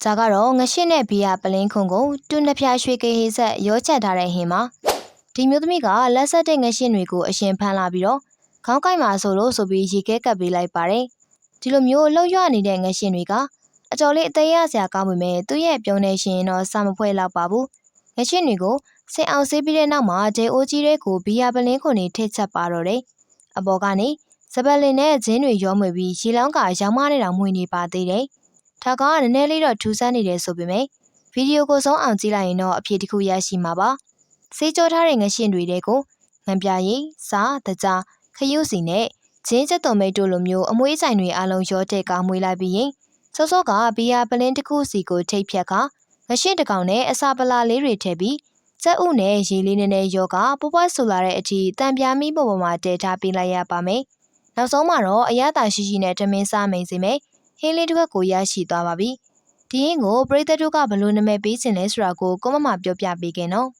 ။ဒါကတော့ငရှင်းနဲ့ဘီယာပလင်းခုံကိုတူနှစ်ဖြာရွှေကေဟေးဆက်ရောချက်ထားတဲ့ဟင်းမှာဒီမျိုးသမီးကလက်ဆက်တဲ့ငရှင်းတွေကိုအရှင်ဖမ်းလာပြီးတော့ခေါင်းကိုက်မှာဆိုလို့ဆိုပြီးရေခဲကပ်ပေးလိုက်ပါတယ်။ဒီလိုမျိုးလှုပ်ရွနေတဲ့ငရှင်းတွေကအတော်လေးအသေးရစရာကောင်းပေမဲ့သူ့ရဲ့ပြုံးနေရှင်တော့စာမဖွဲတော့ပါဘူး။ငရှင်းတွေကိုစင်အောင်ဆေးပြီးတဲ့နောက်မှာဂျေအိုကြီးတွေကိုဘီယာပလင်းခုံနေထိတ်ချက်ပါတော့တယ်။အပေါ်ကနေစပယ်လင်နဲ့ဂျင်းတွေရောမွေပြီးရေလောင်းကရောင်းမနေတာမှွေနေပါသေးတယ်။ ဒါကနည်းနည်းလေးတော့ထူးဆန်းနေတယ်ဆိုပေမဲ့ဗီဒီယိုကိုဆုံးအောင်ကြည့်လိုက်ရင်တော့အဖြေတစ်ခုရရှိမှာပါ။စေးကြောထားတဲ့ငရှင်းတွေတဲ့ကိုငံပြရည်စားတကြားခရုစီနဲ့ဂျင်းချက်တော်မိတ်တို့လိုမျိုးအမွှေးဆိုင်တွေအလုံးရောတဲ့ကမွေးလိုက်ပြီးရင်စောစောကဘီယာပလင်းတစ်ခုစီကိုထိတ်ဖြတ်ကငရှင်းတစ်ကောင်နဲ့အစာပလာလေးတွေထည့်ပြီးစက်ဥနဲ့ရေလေးနည်းနည်းရောကပွားပွားဆူလာတဲ့အထိတံပြားမီးပေါ်ပေါ်မှာတည်ထားပေးလိုက်ရပါမယ်။နောက်ဆုံးမှာတော့အရသာရှိရှိနဲ့တမင်းစားမိန်စီမယ် ဟင်းလေးတစ်ခွက်ကိုရရှိသွားပါပြီ။ဒီဟင်းကိုပရိသတ်တို့ကဘယ်လိုနာမည်ပေးခြင်းလဲဆိုတာကိုကိုမမပြောပြပေးခင်နော်။